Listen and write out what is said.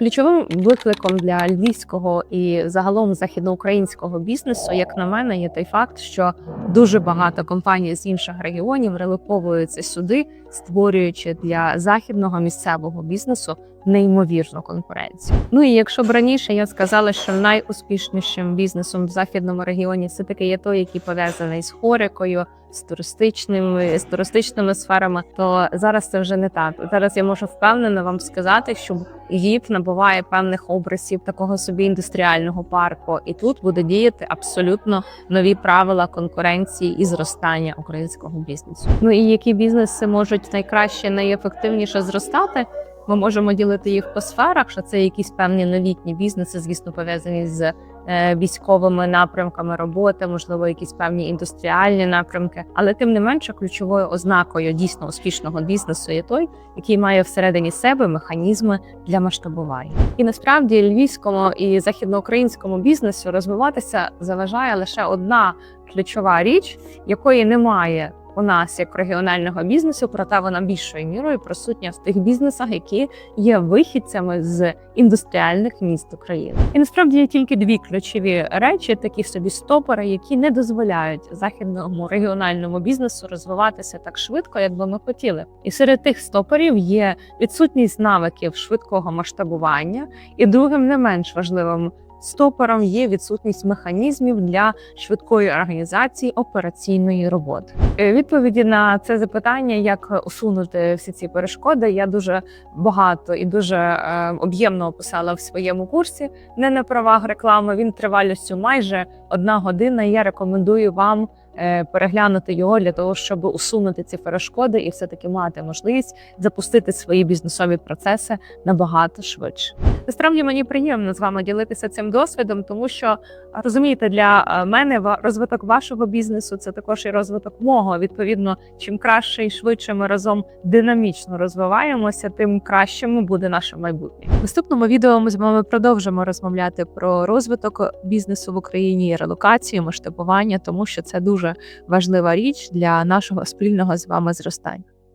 Ключовим викликом для львівського і загалом західноукраїнського бізнесу, як на мене, є той факт, що дуже багато компаній з інших регіонів релоковуються сюди, створюючи для західного місцевого бізнесу неймовірну конкуренцію. Ну і якщо б раніше я сказала, що найуспішнішим бізнесом в західному регіоні все таки є той, який пов'язаний з хорикою. З туристичними з туристичними сферами, то зараз це вже не так. Зараз я можу впевнено вам сказати, що Львів набуває певних образів такого собі індустріального парку, і тут буде діяти абсолютно нові правила конкуренції і зростання українського бізнесу. Ну і які бізнеси можуть найкраще, найефективніше зростати. Ми можемо ділити їх по сферах, що це якісь певні новітні бізнеси, звісно, пов'язані з е, військовими напрямками роботи, можливо, якісь певні індустріальні напрямки. Але тим не менше, ключовою ознакою дійсно успішного бізнесу є той, який має всередині себе механізми для масштабування. І насправді львівському і західноукраїнському бізнесу розвиватися заважає лише одна ключова річ, якої немає у нас як регіонального бізнесу, проте вона більшою мірою присутня в тих бізнесах, які є вихідцями з індустріальних міст України. І насправді є тільки дві ключові речі, такі собі стопори, які не дозволяють західному регіональному бізнесу розвиватися так швидко, як би ми хотіли. І серед тих стопорів є відсутність навиків швидкого масштабування, і другим не менш важливим стопором є відсутність механізмів для швидкої організації операційної роботи. Е, Відповіді на це запитання, як усунути всі ці перешкоди, я дуже багато і дуже е, об'ємно описала в своєму курсі. Не на правах реклами. Він тривалістю майже одна година. Я рекомендую вам. Е, Переглянути його для того, щоб усунути ці перешкоди і все таки мати можливість запустити свої бізнесові процеси набагато швидше. Насправді мені приємно з вами ділитися цим досвідом, тому що розумієте, для е, мене розвиток вашого бізнесу це також і розвиток мого. Відповідно, чим краще і швидше ми разом динамічно розвиваємося, тим кращим буде наше майбутнє. В наступному відео ми з вами продовжимо розмовляти про розвиток бізнесу в Україні, релокацію, масштабування, тому що це дуже важлива річ для нашого спільного з вами зростання.